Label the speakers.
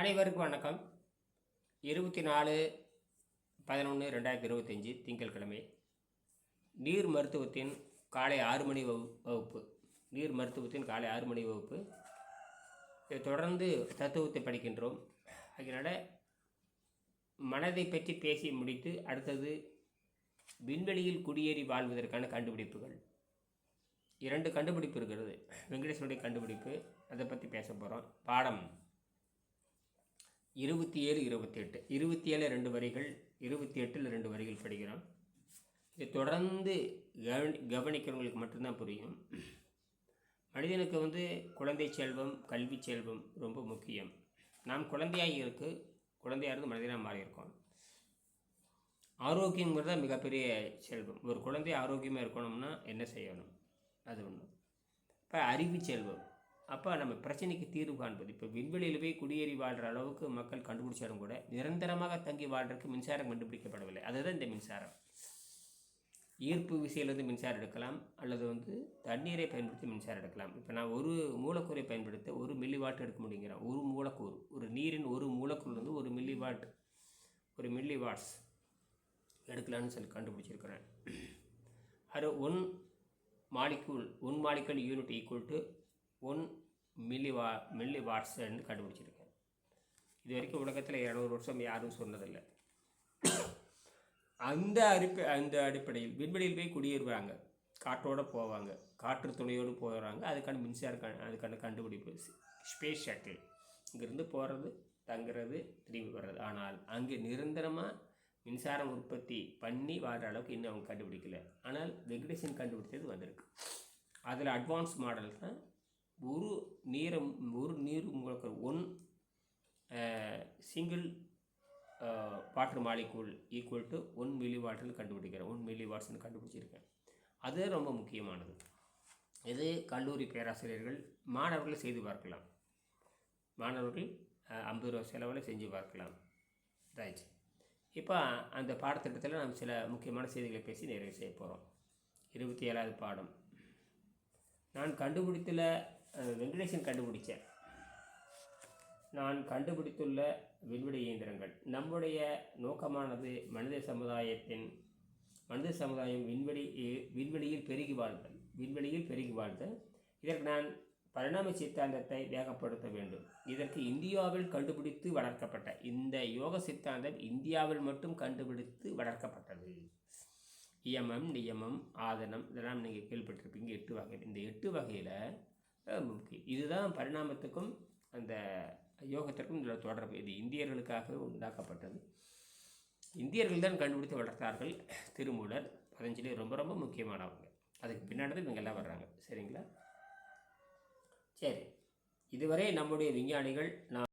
Speaker 1: அனைவருக்கும் வணக்கம். இருபத்தி நாலு பதினொன்று ரெண்டாயிரத்தி இருபத்தஞ்சி திங்கட்கிழமை. நீர் மருத்துவத்தின் காலை ஆறு மணி வகு வகுப்பு. நீர் மருத்துவத்தின் காலை ஆறு மணி வகுப்பு. இதை தொடர்ந்து தத்துவத்தை படிக்கின்றோம். அதனால் மனதை பற்றி பேசி முடித்து அடுத்தது விண்வெளியில் குடியேறி வாழ்வதற்கான கண்டுபிடிப்புகள். இரண்டு கண்டுபிடிப்பு இருக்கிறது. வெங்கடேஸ்வருடைய கண்டுபிடிப்பு. அதை பற்றி பேச போகிறோம் பாடம். இருபத்தி ஏழு இருபத்தி எட்டு. இருபத்தி ஏழு ரெண்டு வரிகள் இருபத்தி எட்டில் ரெண்டு வரிகள் படிக்கிறோம். இதை தொடர்ந்து கவனி கவனிக்கிறவங்களுக்கு மட்டும்தான் புரியும். மனிதனுக்கு வந்து குழந்தை செல்வம் கல்வி செல்வம் ரொம்ப முக்கியம். நாம் குழந்தையாக இருக்கு குழந்தையாக இருந்து மனிதனாக மாறியிருக்கோம். ஆரோக்கியங்கிறது தான் மிகப்பெரிய செல்வம். ஒரு குழந்தை ஆரோக்கியமாக இருக்கணும்னா என்ன செய்யணும்? அது ஒன்று இப்போ அறிவு செல்வம். அப்போ நம்ம பிரச்சனைக்கு தீர்வு காண்பது. இப்போ விண்வெளியில் போய் குடியேறி வாழ்கிற அளவுக்கு மக்கள் கண்டுபிடிச்சாலும் கூட நிரந்தரமாக தங்கி வாழ்கிறதுக்கு மின்சாரம் கண்டுபிடிக்கப்படவில்லை. அதுதான் இந்த மின்சாரம். ஈர்ப்பு விசையிலிருந்து மின்சாரம் எடுக்கலாம் அல்லது வந்து தண்ணீரை பயன்படுத்தி மின்சாரம் எடுக்கலாம். இப்போ நான் ஒரு மூலக்கூறை பயன்படுத்த ஒரு மில்லி வாட் எடுக்க முடியுங்கிறேன் ஒரு மூலக்கூறு ஒரு நீரின் ஒரு மூலக்கூறுலேருந்து ஒரு மில்லி வாட் ஒரு மில்லி வாட்ஸ் எடுக்கலாம்னு சொல்லி கண்டுபிடிச்சிருக்கிறேன். அது one molecule one molecule unit equal to one milli watt milli வாட்ஸ்ன்னு கண்டுபிடிச்சிருக்கேன். இது வரைக்கும் உலகத்தில் இரநூறு வருஷம் யாரும் சொன்னதில்லை. அந்த அடிப்ப அந்த அடிப்படையில் விண்வெளியில் போய் குடியேறுவாங்க. காற்றோடு போவாங்க. காற்று துணையோடு போகிறாங்க அதுக்கான மின்சார க அதுக்கான கண்டுபிடிப்பு ஸ்பேஸ் ஷட்டில் இங்கேருந்து போகிறது தங்குறது திரும்பி வர்றது. ஆனால் அங்கே நிரந்தரமாக மின்சாரம் உற்பத்தி பண்ணி வாழ்கிற அளவுக்கு இன்னும் அவங்க கண்டுபிடிக்கல. ஆனால் வெங்கடேசன் கண்டுபிடிச்சது வந்திருக்கு. அதில் அட்வான்ஸ் மாடல் தான் ஒரு நீரம் ஒரு நீர் உங்களுக்கு one single water molecule equal to one milli வாட்டர்னு கண்டுபிடிக்கிறேன். ஒன் மில்லி வாட்ஸ்னு கண்டுபிடிச்சிருக்கேன். அது ரொம்ப முக்கியமானது. இது கல்லூரி பேராசிரியர்கள் மாணவர்கள் செய்து பார்க்கலாம். மாணவர்கள் ஐம்பது ரூபா செலவில் செஞ்சு பார்க்கலாம். ரைட் இப்போ அந்த பாடத்திட்டத்தில் நம்ம சில முக்கியமான செய்திகளை பேசி நிறைவு செய்ய போகிறோம் இருபத்தி ஏழாவது பாடம். நான் கண்டுபிடித்தில் வெங்கடேசன் கண்டுபிடிச்சார். நான் கண்டுபிடித்துள்ள விண்வெளி இயந்திரங்கள். நம்முடைய நோக்கமானது மனித சமுதாயத்தின் மனித சமுதாயம் விண்வெளி விண்வெளியில் பெருகி வாழ்தல் விண்வெளியில் பெருகி வாழ்தல். இதற்கு நான் பரிணாம சித்தாந்தத்தை வேகப்படுத்த வேண்டும். இதற்கு இந்தியாவில் கண்டுபிடித்து வளர்க்கப்பட்ட இந்த யோக சித்தாந்தம் இந்தியாவில் மட்டும் கண்டுபிடித்து வளர்க்கப்பட்டது. இயமம் நியமம் ஆதனம் இதெல்லாம் நீங்கள் கேள்விப்பட்டிருப்பீங்க. எட்டு வகை இந்த எட்டு வகையில் முக்கியம். இதுதான் பரிணாமத்துக்கும் அந்த யோகத்திற்கும் இதில் தொடர்பு. இது இந்தியர்களுக்காக உண்டாக்கப்பட்டது. இந்தியர்கள் தான் கண்டுபிடித்து வளர்த்தார்கள். திருமூலர் பதஞ்சலி ரொம்ப ரொம்ப முக்கியமானவங்க. அதுக்கு பின்னாடி இவங்க எல்லாம் வர்றாங்க. சரிங்களா? சரி. இதுவரை நம்முடைய விஞ்ஞானிகள் நான்